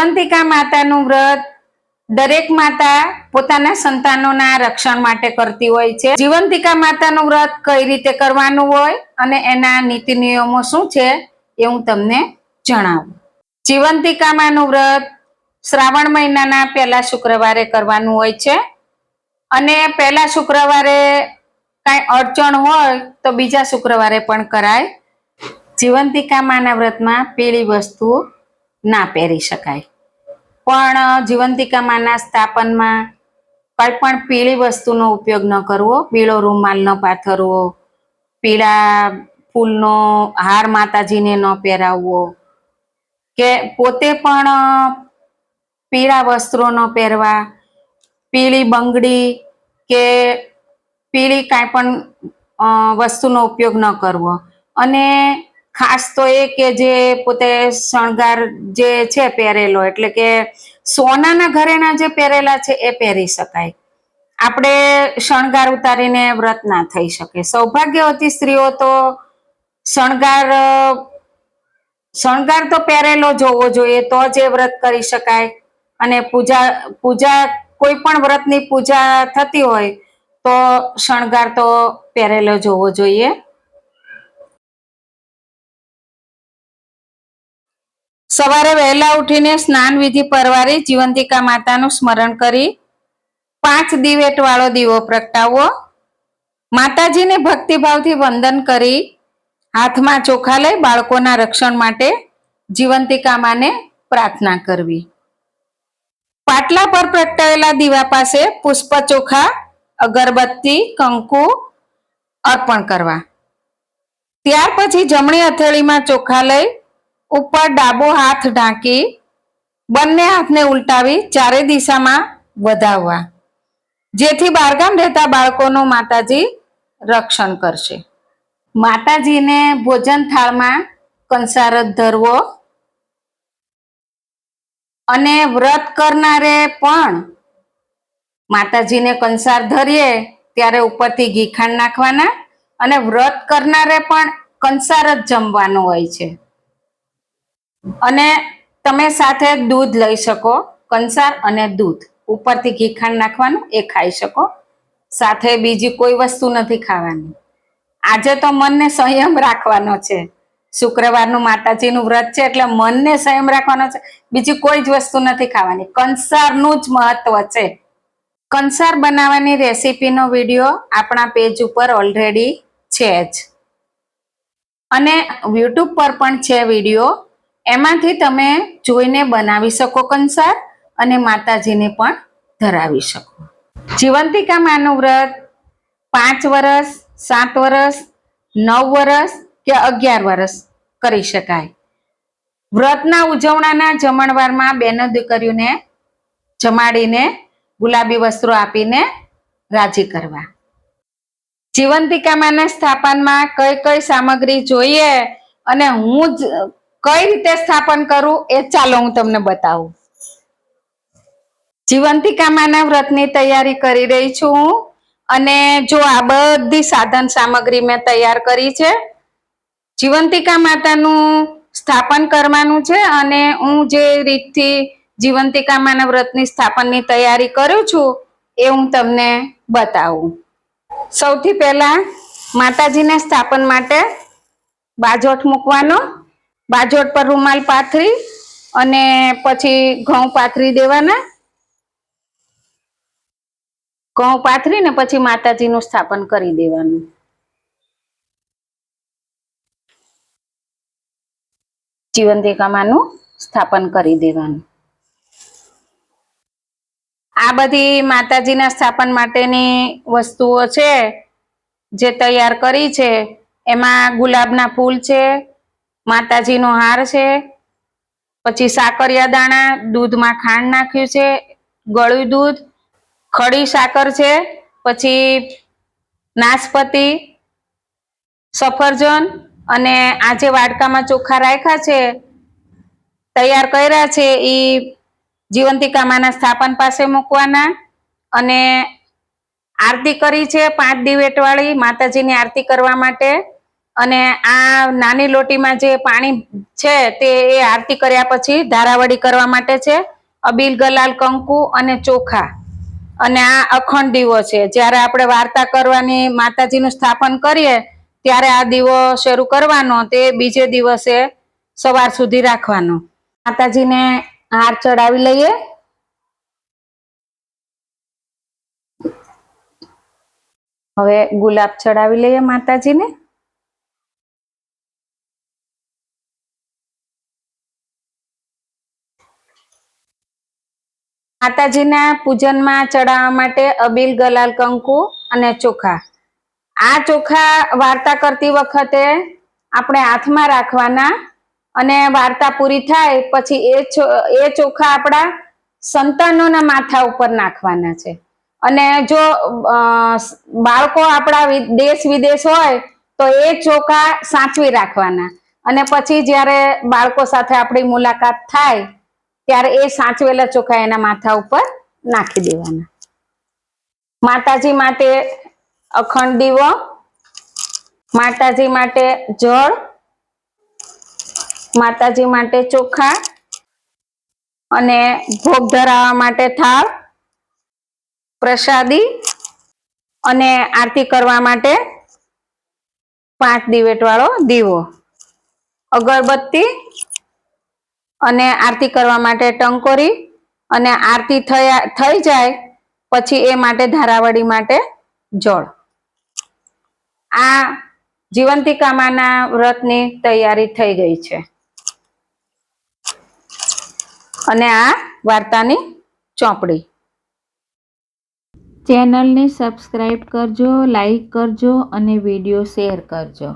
જીવંતિકા માતાનું વ્રત દરેક માતા પોતાના સંતાનોના રક્ષણ માટે કરતી હોય છે. જીવંતિકા માતાનું વ્રત કઈ રીતે કરવાનું હોય અને એના નીતિ નિયમો શું છે એ હું તમને જણાવું. જીવંતિકામાનું વ્રત શ્રાવણ મહિનાના પહેલા શુક્રવારે કરવાનું હોય છે અને પહેલા શુક્રવારે કાંઈ અડચણ હોય તો બીજા શુક્રવારે પણ કરાય. જીવંતિકા માના વ્રતમાં પીળી વસ્તુઓ ના પહેરી શકાય. પણ જીવંતિકામાના સ્થાપનમાં કંઈ પણ પીળી વસ્તુનો ઉપયોગ ન કરવો. પીળો રૂમાલ ન પાથરવો. પીળા ફૂલનો હાર માતાજીને ન પહેરાવવો. કે પોતે પણ પીળા વસ્ત્રો ન પહેરવા. પીળી બંગડી કે પીળી કાંઈ પણ વસ્તુનો ઉપયોગ ન કરવો. અને ખાસ તો એ કે જે પોતે શણગાર જે છે પહેરેલો, એટલે કે સોનાના ઘરેણા જે પહેરેલા છે એ પહેરી શકાય. આપણે શણગાર ઉતારીને વ્રત ના થઈ શકે. સૌભાગ્યવતી સ્ત્રીઓ તો શણગાર શણગાર તો પહેરેલો જોવો જોઈએ, તો જ એ વ્રત કરી શકાય. અને પૂજા પૂજા, કોઈ પણ વ્રતની પૂજા થતી હોય, તો શણગાર તો પહેરેલો જોવો જોઈએ. સવારે વહેલા ઉઠીને સ્નાન વિધિ પરવારી જીવંતિકા માતાનું સ્મરણ કરી પાંચ દિવેટ વાળો દીવો પ્રગટાવવો. માતાજીને ભક્તિભાવથી વંદન કરી હાથમાં ચોખા લઈ બાળકોના રક્ષણ માટે જીવંતિકા માને પ્રાર્થના કરવી. પાટલા પર પ્રગટાવેલા દીવા પાસે પુષ્પ ચોખા, અગરબત્તી, કંકુ અર્પણ કરવા. ત્યાર પછી જમણી હથેળીમાં ચોખા લઈ ઉપર ડાબો હાથ ઢાંકી, બંને હાથને ઉલટાવી ચારે દિશામાં વધાવવા, જેથી બારગામ રહેતા બાળકોનું માતાજી રક્ષણ કરશે. માતાજીને ભોજન થાળમાં કંસારત ધરવો અને વ્રત કરનારે પણ માતાજીને કંસાર ધરીએ ત્યારે ઉપરથી ઘી નાખવાના અને વ્રત કરનારે પણ કંસાર જ જમવાનો હોય છે. અને તમે સાથે દૂધ લઈ શકો, કંસાર અને દૂધ. ઉપરથી ઘી ખાંડ નાખવાનું, એ ખાઈ શકો. સાથે બીજી કોઈ વસ્તુ નથી ખાવાની. આજે તો મનને સંયમ રાખવાનો છે. શુક્રવારનું માતાજીનું વ્રત છે એટલે મનને સંયમ રાખવાનો છે. બીજી કોઈ જ વસ્તુ નથી ખાવાની. કંસારનું જ મહત્વ છે. કંસાર બનાવવાની રેસીપીનો વીડિયો આપણા પેજ ઉપર ઓલરેડી છે જ. અને યુટ્યુબ પર પણ છે વીડિયો. એમાંથી તમે જોઈને બનાવી શકો કંસાર અને માતાજીને પણ ધરાવી શકો. જીવંતિકા માનું વ્રત, પાંચ વર્ષ સાત વર્ષ નવ વર્ષ કે અગિયાર વર્ષ કરી શકાય. વ્રતના ઉજવણાના જમણવારમાં બેનો દીકરીઓને જમાડીને ગુલાબી વસ્ત્રો આપીને રાજી કરવા. જીવંતિકામાના સ્થાપનમાં કઈ કઈ સામગ્રી જોઈએ અને હું જ કઈ રીતે સ્થાપન કરું એ ચાલો હું તમને બતાવું. જીવંતિકામાના વ્રતની તૈયારી કરી રહી છું હું અને જો આ બધી સાધન સામગ્રી મેં તૈયાર કરી છે, જીવંતિકા માતાનું સ્થાપન કરવાનું છે અને હું જે રીતથી જીવંતિકા માના વ્રતની સ્થાપનની તૈયારી કરું છું એ હું તમને બતાવું. સૌથી પહેલા માતાજીને સ્થાપન માટે બાજોઠ મૂકવાનો બાજોઠ પર રૂમાલ પાથરી અને પછી ઘઉં પાથરી દેવાના. ઘઉં પાથરી ને પછી માતાજીનું સ્થાપન કરી દેવાનું. જીવનદેકામાનું સ્થાપન કરી દેવાનું. આ બધી માતાજીના સ્થાપન માટેની વસ્તુઓ છે, જે તૈયાર કરી છે, એમાં ગુલાબના ફૂલ છે માતાજીનો હાર છે. પછી સાકરિયા દાણા, દૂધમાં ખાંડ નાખ્યું છે, ગળ્યું દૂધ, ખડી સાકર છે, પછી નાશપતિ સફરજન અને આજે વાડકામાં ચોખા રાખ્યા છે, તૈયાર કર્યા છે એ જીવંતિકામાના સ્થાપન પાસે મૂકવાના અને આરતી કરી છે પાંચ દિવેટવાળી માતાજીની આરતી કરવા માટે. અને આ નાની લોટીમાં જે પાણી છે તે એ આરતી કર્યા પછી ધારાવડી કરવા માટે છે. અબીલ ગલાલ, કંકુ અને ચોખા. અને આ અખંડ દીવો છે. જ્યારે આપણે વાર્તા કરવાની માતાજીનું સ્થાપન કરીએ, ત્યારે આ દીવો શરૂ કરવાનો તે બીજે દિવસે સવાર સુધી રાખવાનો. માતાજીને હાર ચડાવી લઈએ. હવે ગુલાબ ચડાવી લઈએ માતાજીને. માતાજીના પૂજનમાં ચડાવવા માટે અબીલ ગલાલ કંકુ અને ચોખા. આ ચોખા વાર્તા કરતી વખતે આપણે હાથમાં રાખવાના અને વાર્તા પૂરી થાય પછી એ એ ચોખા આપણા સંતાનોના માથા ઉપર નાખવાના છે. અને જો બાળકો આપણા દેશ વિદેશ હોય તો એ ચોખા સાચવી રાખવાના. અને પછી જ્યારે બાળકો સાથે આપણી મુલાકાત થાય ત્યારે એ સાચવેલા ચોખા એના માથા ઉપર નાખી દેવાના. માતાજી માટે અખંડ દીવો માતાજી માટે જળ, માતાજી માટે ચોખા અને ભોગ ધરાવવા માટે થાળ, પ્રસાદી અને આરતી કરવા માટે પાંચ દિવેટ વાળો દીવો. અગરબત્તી અને આરતી કરવા માટે ટંકોરી અને આરતી થયા, થઈ જાય પછી એ માટે ધારાવડી માટે જળ. આ જીવંતિકામાના વ્રતની તૈયારી થઈ ગઈ છે. અને આ વાર્તાની ચોપડી. ચેનલને સબસ્ક્રાઈબ કરજો લાઈક કરજો અને વીડિયો શેર કરજો.